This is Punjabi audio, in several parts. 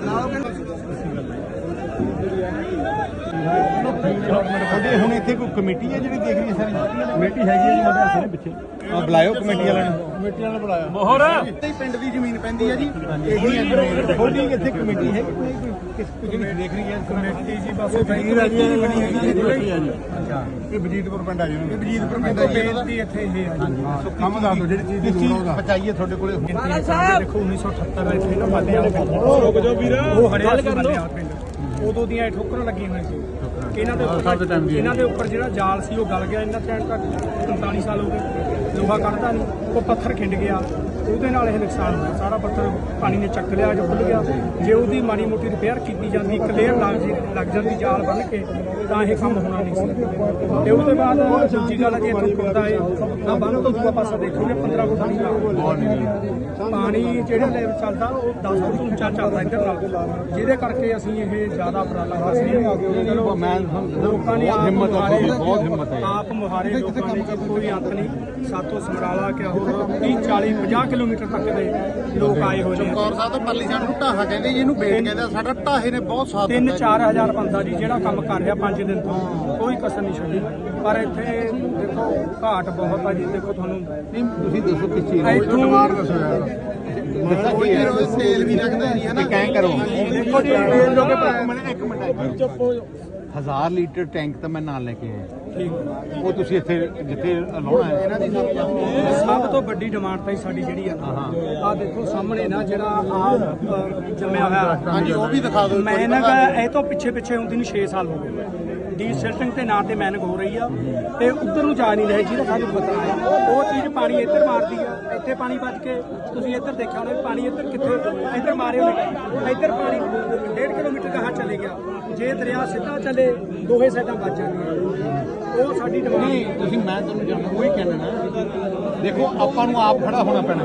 ਲਾਓ ਕਿ ਤੁਹਾਡੇ ਹੁਣ ਇੱਥੇ ਕੋਈ ਕਮੇਟੀ ਹੈ ਜਿਹੜੀ ਦੇਖ ਰਹੀ ਹੈ ਸਾਰੀ? ਕਮੇਟੀ ਹੈਗੀ ਹੈ ਜੀ ਮੋਟਰ ਸਾਰੇ ਪਿੱਛੇ। ਆ ਬੁਲਾਇਓ ਕਮੇਟੀ ਵਾਲਿਆਂ ਨੂੰ। ਕਮੇਟੀ ਵਾਲਿਆਂ ਨੂੰ ਬੁਲਾਇਆ। ਮੋਹਰ। ਇੱਥੇ ਹੀ ਪਿੰਡ ਦੀ ਜ਼ਮੀਨ ਪੈਂਦੀ ਹੈ ਜੀ। ਹੈ ਤੁਹਾਡੀ ਇੱਥੇ ਕਮੇਟੀ ਹੈ ਕਿਸ ਜਿਹੜੀ ਦੇਖ ਰਹੀ ਹੈ ਕਮੇਟੀ ਜੀ ਬਸ ਵਜ਼ੀਰ ਹੈ ਜੀ। ਬਣੀ ਹੈ ਜੀ ਅੱਛਾ। ਇਹ ਵਜੀਦਪੁਰ ਪਿੰਡ ਆ ਜੀ ਇਹ ਵਜੀਦਪੁਰ ਪਿੰਡ ਹੈ ਜੀ। ਬੇਨਤੀ ਇੱਥੇ ਇਹ ਹੈ ਜੀ। ਕੰਮ ਦੱਸ ਦਿਓ ਜਿਹੜੀ ਚੀਜ਼ ਦੀ ਲੋੜ ਹੋਗਾ ਪਚਾਈਏ ਤੁਹਾਡੇ ਕੋਲੇ। ਦੇਖੋ 1978 ਵਿੱਚ ਨਾ ਬਾਲੇ ਵਾਲੇ ਪਿੰਡ ਰੁਕ ਜਾਓ ਵੀਰ। ਉਹ ਵਾਲੇ ਪਿੰਡ। ਉਦੋਂ ਦੀਆਂ ਇਹ ਠੋਕਰਾਂ ਲੱਗੀਆਂ ਹੋਈਆਂ ਸੀ। ਇਹਨਾਂ ਦੇ ਉੱਪਰ ਇਹਨਾਂ ਦੇ ਉੱਪਰ ਜਿਹੜਾ ਜਾਲ ਸੀ ਉਹ ਗਲ ਗਿਆ। ਇਹਨਾਂ ਟਾਈਮ ਤੱਕ 45 ਸਾਲ ਹੋ ਗਏ। ਲੋਹਾ ਕੱਢਦਾ ਨਹੀਂ ਉਹ ਪੱਥਰ ਖਿੰਡ ਗਿਆ। ਉਹਦੇ ਨਾਲ ਇਹ ਨੁਕਸਾਨ ਹੋਇਆ। ਸਾਰਾ ਪੱਥਰ ਪਾਣੀ ਨੇ ਚੱਕ ਲਿਆ ਜੋ ਖੁੱਲ ਗਿਆ। ਜੇ ਉਹਦੀ ਮਾੜੀ ਮੋਟੀ ਰਿਪੇਅਰ ਕੀਤੀ ਜਾਂਦੀ ਇੱਕ ਲੇਅਰ ਲੱਗ ਜੀ ਲੱਗ ਜਾਂਦੀ ਜਾਲ ਬੰਨ ਕੇ ਤਾਂ ਇਹ ਕੰਮ ਹੋਣਾ ਨਹੀਂ ਸੀ। ਤੇ ਉਹਦੇ ਬਾਅਦ ਦੂਜੀ ਗੱਲ ਜੇ ਇੱਥੋਂ ਖੁੱਲਦਾ ਹੈ ਤਾਂ ਬੰਨ ਤੋਂ ਦੂਆ ਪਾਸਾ ਦੇਖੋਗੇ 15 ਫੁੱਟ ਪਾਣੀ ਲੱਗਦਾ ਪਾਣੀ ਜਿਹੜਾ ਲੈਵਲ ਚੱਲਦਾ ਉਹ 10 ਫੁੱਟ ਉੱਚਾ ਚੱਲਦਾ ਇੱਧਰ ਨਾਲ। ਜਿਹਦੇ ਕਰਕੇ ਅਸੀਂ ਇਹ ਜ਼ਿਆਦਾ ਉਪਰਾਲਾ ਕਰ ਹਾਂ। ਚਲੋ ਮੈਂ ਲੋਕਾਂ ਨੇ ਹਿੰਮਤ ਬਹੁਤ ਹਿੰਮਤ ਹੈ। ਆਪ ਮੁਹਾਰੇ ਲੋਕਾਂ ਨੇ ਕੋਈ ਅੰਤ ਨਹੀਂ। ਸਾਤੋਂ ਸਮਰਾਲਾ ਕਿ ਹੋਰ 30 40 50 ਕਿਲੋਮੀਟਰ ਤੱਕ ਦੇ ਲੋਕ ਆਏ ਹੋਏ ਨੇ। ਚਮਕੌਰ ਸਾਹਿਬ ਤੋਂ ਪਰਲੀ ਸਾਈਡ ਨੂੰ ਢਾਹਾ ਕਹਿੰਦੇ ਜੀ ਇਹਨੂੰ ਬੇਟ ਕਹਿੰਦੇ ਆ। ਸਾਡਾ ਢਾਹੇ ਨੇ ਬਹੁਤ ਸਾਥ ਤਿੰਨ ਦਿੱਤਾ ਚਾਰ ਹਜ਼ਾਰ ਬੰਦਾ ਜੀ ਜਿਹੜਾ ਕੰਮ ਕਰ ਰਿਹਾ 5 ਦਿਨ ਤੋਂ। ਕੋਈ ਕਸਰ ਨਹੀਂ ਛੱਡੀ। ਪਰ ਇੱਥੇ ਦੇਖੋ ਘਾਟ ਬਹੁਤ ਆ ਜੀ। ਦੇਖੋ ਤੁਹਾਨੂੰ ਨਹੀਂ ਤੁਸੀਂ ਦੱਸੋ ਕਿਸ ਚੀਜ਼ ਇੱਥੋਂ- ਦੱਸੋ ਯਾਰ। ਕੋਈ ਤੇਲ ਵੀ ਲੱਗਦਾ ਨਹੀਂ ਹੈ ਨਾ? ਕਹਿ ਕਰੋ? ਦੇਖੋ ਜੀ ਤੇਲ ਜੋ ਕਿ ਮਿੰਟ ਇੱਕ ਮਿੰਟ। ਚੁੱਪ ਹੋ ਹਜ਼ਾਰ ਲੀਟਰ ਟੈਂਕ ਤਾਂ ਮੈਂ ਨਾਲ ਲੈ ਕੇ ਆਇਆ। ਠੀਕ। ਉਹ ਤੁਸੀਂ ਇੱਥੇ ਜਿੱਥੇ ਲਾਉਣਾ ਹੈ। ਇਹਨਾਂ ਦੀ ਸਭ ਤੋਂ ਵੱਡੀ ਡਿਮਾਂਡ ਤਾਂ ਸਾਡੀ ਜਿਹੜੀ ਆ। ਆ ਦੇਖੋ ਸਾਹਮਣੇ ਨਾ ਜਿਹੜਾ ਆ ਜੰਮਿਆ ਹੋਇਆ। ਹਾਂਜੀ ਉਹ ਵੀ ਦਿਖਾ ਦਿਓ। ਮੈਨਗ ਇਹ ਤੋਂ ਪਿੱਛੇ ਪਿੱਛੇ ਹੁੰਦੀ ਨੂੰ 6 ਸਾਲ ਹੋ ਗਏ। ਡੀ ਸਿਲਟਿੰਗ ਤੇ ਨਾਂ ਤੇ ਮੈਨਗ ਹੋ ਰਹੀ ਆ ਤੇ ਉਧਰ ਨੂੰ ਜਾ ਨਹੀਂ ਰਹੇ ਜਿਹਦਾ ਸਾਨੂੰ ਪਤਾ ਹੈ। ਉਹ ਚੀਜ਼ ਪਾਣੀ ਇੱਧਰ ਮਾਰਦੀ ਆ ਇੱਥੇ ਪਾਣੀ ਵੱਜ ਕੇ ਤੁਸੀਂ ਇੱਧਰ ਦੇਖਿਆ ਹੋਣਾ ਪਾਣੀ ਇੱਧਰ ਕਿੱਥੇ ਇੱਧਰ ਮਾਰੇ ਹੋਣੇ ਇੱਧਰ ਪਾਣੀ 1.5 ਕਿਲੋਮੀਟਰ ਗਾਹਾਂ ਚਲੇ ਗਿਆ। ਜੇ ਦਰਿਆ ਸਿੱਧਾ ਚੱਲੇ ਦੋਹੇ ਸਾਈਡਾਂ ਵੱਜ ਜਾਣਗੀਆਂ ਉਹ ਸਾਡੀ ਡਿਮਾਂਡ ਤੁਸੀਂ ਮੈਂ ਤੁਹਾਨੂੰ ਜਾਣਦਾ ਉਹੀ ਕਹਿਣਾ ਦੇਖੋ ਆਪਾਂ ਨੂੰ ਆਪ ਖੜਾ ਹੋਣਾ ਪੈਣਾ।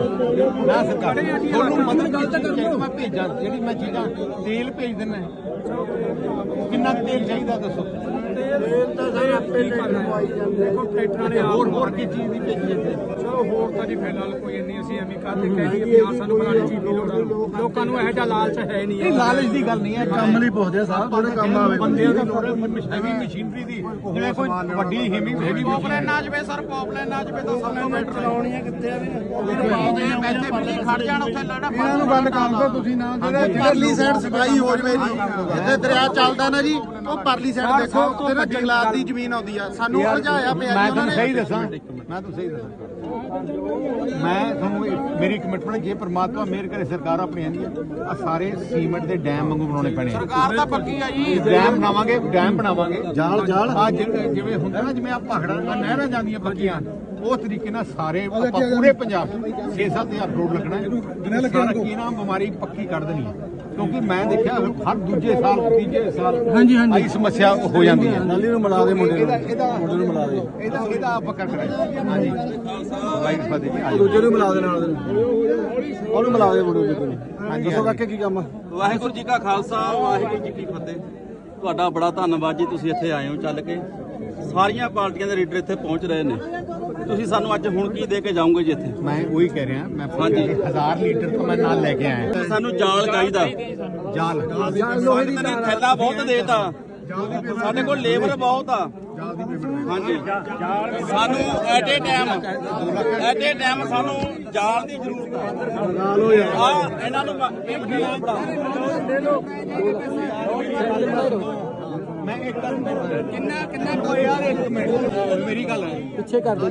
ਨਾ ਸਰਕਾਰ ਤੁਹਾਨੂੰ ਮਦਦ ਚਾਹੀਦੀ ਮੈਂ ਭੇਜਾਂ ਜਿਹੜੀ ਮੈਂ ਚੀਜ਼ਾਂ ਤੇਲ ਭੇਜ ਦਿੰਦਾ ਕਿੰਨਾ ਤੇਲ ਚਾਹੀਦਾ ਦੱਸੋ? ਤੇਲ ਤਾਂ ਸਾਰੇ ਆਪੇ ਕਰਨਾ? ਦੇਖੋ ਟਰੈਕਟਰਾਂ ਨੇ ਹੋਰ ਹੋਰ ਕੀ ਚੀਜ਼ ਦੀ ਭੇਜੀ ਇੱਥੇ ਚਲੋ ਹੋਰ ਤਾਂ ਜੀ ਫਿਲਹਾਲ ਕੋਈ ਇੰਨੀ ਅਸੀਂ ਐਵੇਂ ਕਰਦੇ ਕਹਿ ਦਈਏ ਪਿਆਰ ਸਾਨੂੰ ਬਣਾਉਣੀ ਚੀਜ਼ ਦੀ ਲੋੜ। ਆ। ਲੋਕਾਂ ਨੂੰ ਇਹੋ ਜਿਹਾ ਲਾਲਚ ਹੈ ਨਹੀਂ ਇਹ ਲਾਲਚ ਦੀ ਗੱਲ ਨਹੀਂ ਹੈ ਕੰਮ ਲਈ ਪੁੱਛਦੇ ਆ ਸਾਹਿਬ ਜਿਹੜੇ ਕੰਮ ਆਵੇ। ਬੰਦਿਆਂ ਦੀ ਲੋੜ ਹੈ ਹੈਵੀ ਮਸ਼ੀਨਰੀ ਦੀ ਜਿਵੇਂ ਕੋਈ ਵੱਡੀ ਹੈਵੀ ਹੈਵੀ ਪੌਪਲਾਈਨ ਨਾ ਜਵੇ ਸਰ ਪੌਪਲਾਈਨ ਨਾ ਜਵੇ ਤਾਂ ਸਾਨੂੰ ਮੀਟਰ ਲਾਉਣੀ ਹੈ। ਕਿੱਥੇ ਆ ਵੀ? ਇੱਥੇ ਬਿਜਲੀ ਖੜ ਜਾਣ ਉੱਥੇ ਲੜਾ ਇਹਨਾਂ ਨੂੰ ਗੱਲ ਕਰ ਦਿਓ ਤੁਸੀਂ ਨਾ ਜਿਹੜੇ ਪਰਲੀ ਸਾਈਡ ਸਫ਼ਾਈ ਹੋ ਜਵੇ ਜੀ ਜਿੱਥੇ ਦਰਿਆ ਚੱਲਦਾ ਨਾ ਜੀ ਉਹ ਪਰਲੀ ਸਾਈਡ ਦੇਖੋ ਉੱਥੇ ਨਾ ਜੰਗਲਾਤ ਦੀ ਜ਼ਮੀਨ ਆਉਂਦੀ ਆ। ਸਾਨੂੰ ਉਲਝਾਇਆ ਪਿਆ ਮੈਂ ਤੁਹਾਨੂੰ ਸਹੀ ਦੱਸਾਂ। ਮੈਂ ਤੁਹਾਨੂੰ ਸਹੀ ਦੱਸਾਂ। ਮੈਂ ਤੁਹਾਨੂੰ ਮੇਰੀ ਕਮਿਟਮੈਂਟ ਜੇ ਪ੍ਰਮਾਤਮਾ ਮੇਰ ਕਰੇ ਸਰਕਾਰ ਆਪਣੀ ਆਂਦੀ ਆ ਸਾਰੇ ਸੀਮੈਂਟ ਦੇ ਡੈਮ ਵਾਂਗੂ ਬਣਾਉਣੇ ਪੈਣੇ ਆ। ਸਰਕਾਰ ਤਾਂ ਪੱਕੀ ਆ ਜੀ। ਡੈਮ ਬਣਾਵਾਂਗੇ ਡੈਮ ਬਣਾਵਾਂਗੇ। ਜਾਲ ਜਾਲ। ਆ ਜਿਵੇਂ ਹੁੰਦਾ ਨਾ ਜਿਵੇਂ ਆ ਪਹਾੜਾਂ ਆ ਨਹਿਰਾਂ ਜਾਂਦੀਆਂ ਪੱਕੀਆਂ ਉਹ ਤਰੀਕੇ ਨਾਲ ਸਾਰੇ ਪੂਰੇ ਪੰਜਾਬ 6-7000 ਕਰੋੜ ਲੱਗਣਾ ਹੈ। ਸਾਰਾ ਕੀ ਨਾਮ ਬਿਮਾਰੀ ਪੱਕੀ ਕਰ ਦੇਣੀ ਹੈ। ਕਿਉਂਕਿ ਮੈਂ ਦੇਖਿਆ ਹਰ ਦੂਜੇ ਸਾਲ ਤੀਜੇ ਸਾਲ ਹਾਂਜੀ ਹਾਂਜੀ। ਆਈ ਸਮੱਸਿਆ ਹੋ ਜਾਂਦੀ ਹੈ। ਨਾਲੀ ਨੂੰ ਮਿਲਾ ਦੇ ਮੁੰਡੇ ਨੂੰ। ਇਹਦਾ ਮੁੰਡੇ ਨੂੰ ਮਿਲਾ ਦੇ। ਇਹਦਾ ਇਹਦਾ ਆਪਾਂ ਕਰ ਕਰਾਂਗੇ ਹਾਂਜੀ। ਵਾਹਿਗੁਰੂ ਫਤਿਹ ਜੀ ਦੂਜੇ ਨੂੰ ਮਿਲਾ ਦੇ ਨਾਲ ਉਹਨੂੰ ਮਿਲਾ ਦੇ ਮੁੰਡੇ ਨੂੰ। ਹਾਂਜੀ ਦੱਸੋ ਕਾਕੇ ਕੀ ਕੰਮ ਵਾਹਿਗੁਰੂ ਜੀ ਕਾ ਖਾਲਸਾ ਵਾਹਿਗੁਰੂ ਜੀ ਕੀ ਫਤਿਹ। ਤੁਹਾਡਾ ਬੜਾ ਧੰਨਵਾਦ ਜੀ ਤੁਸੀਂ ਇੱਥੇ ਆਏ ਹੋ ਚੱਲ ਕੇ। ਸਾਰੀਆਂ ਪਾਰਟੀਆਂ ਦੇ ਲੀਡਰ ਇੱਥੇ ਪਹੁੰਚ ਰਹੇ ਨੇ। ਤੁਸੀਂ ਸਾਨੂੰ ਅੱਜ ਹੁਣ ਕੀ ਦੇ ਕੇ ਜਾਓਗੇ ਜੀ ਇੱਥੇ? ਮੈਂ ਉਹੀ ਕਹਿ ਰਿਹਾ ਮੈਂ ਹਾਂਜੀ। 1000 ਲੀਟਰ ਤਾਂ ਮੈਂ ਨਾਲ ਲੈ ਕੇ ਆਇਆ। ਸਾਨੂੰ ਜਾਲ ਚਾਹੀਦਾ। ਜਾਲ। ਸੰਗਤ ਨੇ ਥੈਲਾ ਬਹੁਤ ਦੇਤਾ। ਸਾਡੇ ਕੋਲ ਲੇਬਰ ਬਹੁਤ ਆ। ਹਾਂਜੀ। ਸਾਨੂੰ at a time at a time ਸਾਨੂੰ ਜਾਲ ਦੀ ਜ਼ਰੂਰਤ ਆ। ਆ ਇਹਨਾਂ ਨੂੰ ਇਹ ਬਣਾ ਮੈਂ ਇੱਕ ਕਿੰਨਾ ਕਿੰਨਾ ਕੋਈ ਯਾਰ ਇੱਕ ਮਿੰਟ? ਪਿੱਛੇ ਕਰ ਦੇ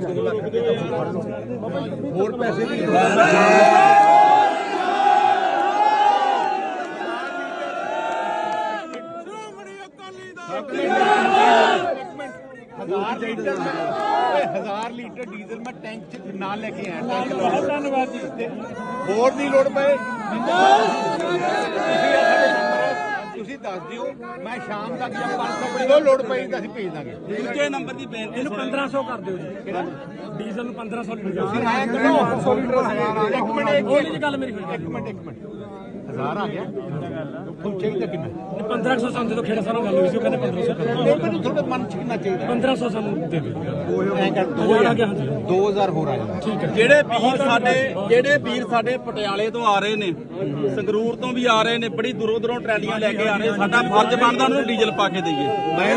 ਹੋਰ ਪੈਸੇ ਦੀ। ਹਜ਼ਾਰ ਲੀਟਰ ਓਏ ਹਜ਼ਾਰ ਲੀਟਰ ਡੀਜ਼ਲ ਮੈਂ ਟੈਂਕ ਚ ਨਾਲ ਲੈ ਕੇ ਆਇਆ। ਟੈਂਕ ਲਵਾ ਧੰਨਵਾਦ ਜੀ। ਹੋਰ ਦੀ ਲੋੜ ਪਏ। ਤੁਸੀਂ ਦੱਸ ਦਿਓ ਮੈਂ ਸ਼ਾਮ ਤੱਕ ਜਾਂ 500 ਬੜੀ ਜੋ ਲੋੜ ਪਈ ਤਾਂ ਅਸੀਂ ਭੇਜ ਦਾਂਗੇ। ਦੂਜੇ ਨੰਬਰ ਦੀ ਬੇਨਤੀ ਇਹਨੂੰ 1500 ਕਰ ਦਿਓ ਜੀ। ਡੀਜ਼ਲ ਨੂੰ 1500 ਲੀਟਰ। ਤੁਸੀਂ ਕਰੋ। 500 ਲੀਟਰ ਇੱਕ ਮਿੰਟ। ਇੱਕ ਮਿੰਟ ਇੱਕ ਮਿੰਟ। ਹਜ਼ਾਰ ਆ ਗਿਆ। ਤੁਹਾਨੂੰ ਚਾਹੀਦਾ ਕਿੰਨਾ? 1500 ਸਾਨੂੰ ਦੇ ਦੋ ਖੇੜਾ ਸਾਨੂੰ ਗੱਲ ਹੋਈ ਸੀ ਉਹ ਕਹਿੰਦੇ 1500 ਕਰ ਨਹੀਂ ਮੈਨੂੰ ਤੁਹਾਡੇ ਮਨ ਚ ਕਿੰਨਾ ਚਾਹੀਦਾ? 1500 ਸਾਨੂੰ ਦੇ ਦਿਓ। ਐਂ ਕਰ ਹਜ਼ਾਰ ਆ ਗਿਆ ਹਾਂਜੀ। 2000 ਹੋਰ ਆ ਜਾਣਾ ਜਿਹੜੇ ਵੀਰ ਸਾਡੇ ਜਿਹੜੇ ਵੀਰ ਸਾਡੇ ਪਟਿਆਲੇ ਤੋਂ ਆ ਰਹੇ ਨੇ ਸੰਗਰੂਰ ਤੋਂ ਵੀ ਆ ਰਹੇ ਨੇ ਬੜੀ ਦੂਰੋਂ ਦੂਰੋਂ ਟਰੈਲੀਆਂ ਲੈ ਕੇ ਆ ਰਹੇ ਸਾਡਾ ਫਰਜ਼ ਬਣਦਾ ਉਹਨਾਂ ਨੂੰ ਡੀਜ਼ਲ ਪਾ ਕੇ ਦਈਏ। ਮੈਂ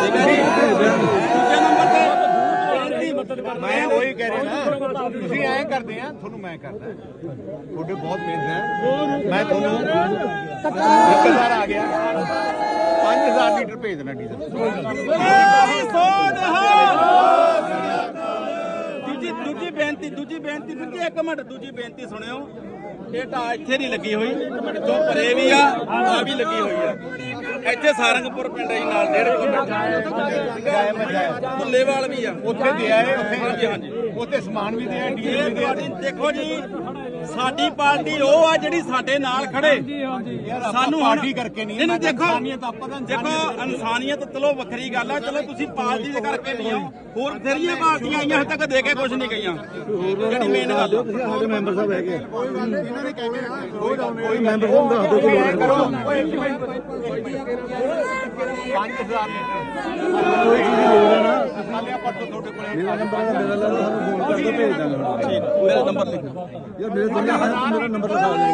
ਠੀਕ ਹੈ ਜੀ? ਦੂਜੇ ਨੰਬਰ ਤੇ ਮੈਂ ਉਹੀ ਕਹਿ ਰਿਹਾ ਨਾ, ਤੁਸੀਂ ਐਂ ਕਰਦੇ ਆ, ਤੁਹਾਨੂੰ ਮੈਂ ਕਰਦਾ। ਤੁਹਾਡੇ ਬਹੁਤ ਮਿਹਨਤ ਹੈ। ਮੈਂ ਤੁਹਾਨੂੰ 1000 ਆ ਗਿਆ। 5000 ਲੀਟਰ ਭੇਜ ਦੇਣਾ ਡੀਜ਼ਲ। ਦੂਜੀ ਦੂਜੀ ਬੇਨਤੀ ਦੂਜੀ ਬੇਨਤੀ ਵੀਰ ਜੀ ਇੱਕ ਮਿੰਟ, ਦੂਜੀ ਬੇਨਤੀ ਸੁਣਿਓ। ਇਹ ਤਾਂ ਇੱਥੇ ਨਹੀਂ ਲੱਗੀ ਹੋਈ ਜੋ ਪਰੇ ਵੀ ਆ ਆ ਵੀ ਲੱਗੀ ਹੋਈ ਆ। ਇੱਥੇ ਸਾਰੰਗਪੁਰ ਪਿੰਡ ਹੈ ਜੀ ਨਾਲ 1.5 ਕਿਲੋਮੀਟਰ ਦੁੱਲੇਵਾਲ ਵੀ ਆ। ਉੱਥੇ ਦੇ ਆਏ ਉੱਥੇ ਹਾਂਜੀ ਹਾਂਜੀ। ਉੱਥੇ ਸਮਾਨ ਵੀ ਦਿਆ ਡੀਜ਼ਲ ਇਹ ਵੀ ਦਿਆ ਤੁਹਾਡੀ ਦੇਖੋ ਜੀ ਸਾਡੀ ਪਾਰਟੀ ਉਹ ਆ ਜਿਹੜੀ ਸਾਡੇ ਨਾਲ ਖੜੇ। ਸਾਨੂੰ ਪਾਰਟੀ ਕਰਕੇ ਨਹੀਂ, ਨਹੀਂ ਦੇਖੋ ਇਨਸਾਨੀਅਤ ਆਪਾਂ ਤਾਂ ਦੇਖੋ ਇਨਸਾਨੀਅਤ ਚਲੋ ਵੱਖਰੀ ਗੱਲ ਆ ਚਲੋ ਤੁਸੀਂ ਪਾਰਟੀ ਦੇ ਕਰਕੇ ਨਹੀਂ ਆਓ। ਹੋਰ ਬਥੇਰੀਆਂ ਪਾਰਟੀਆਂ ਆਈਆਂ ਹਜੇ ਤੱਕ ਦੇ ਕੇ ਕੁਝ ਨਹੀਂ ਗਈਆਂ। ਜਿਹੜੀ ਮੇਨ ਗੱਲ। ਸਾਡੇ ਮੈਂਬਰ ਸਾਹਿਬ ਹੈਗੇ ਇਹਨਾਂ ਨੇ ਕਹਿੰਦੇ ਨਾ। ਕੋਈ ਮੈਂਬਰ ਸਾਹਿਬ ਦੱਸ ਦਿਓ ਕੋਈ ਕਰੋ 5000 ਲੀਟਰ ਕੋਈ ਚੀਜ਼ ਦੀ ਲੋੜ ਹੈ ਨਾ। ਸਾਲਿਆ ਪੱਟੋ ਤੁਹਾਡੇ ਕੋਲੇ ਮੇਰਾ ਨੰਬਰ ਹੈ ਮੇਰਾ ਲੈ ਲਓ ਸਾਨੂੰ ਫੋਨ ਕਰ ਦਿਓ ਭੇਜ ਦਾਂਗੇ। ਮੇਰਾ ਨੰਬਰ ਲਿਖੋ ਯਾਰ ਮੇਰੇ ਦੋਨੇ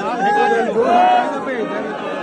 ਹੱਥ ਮੇਰਾ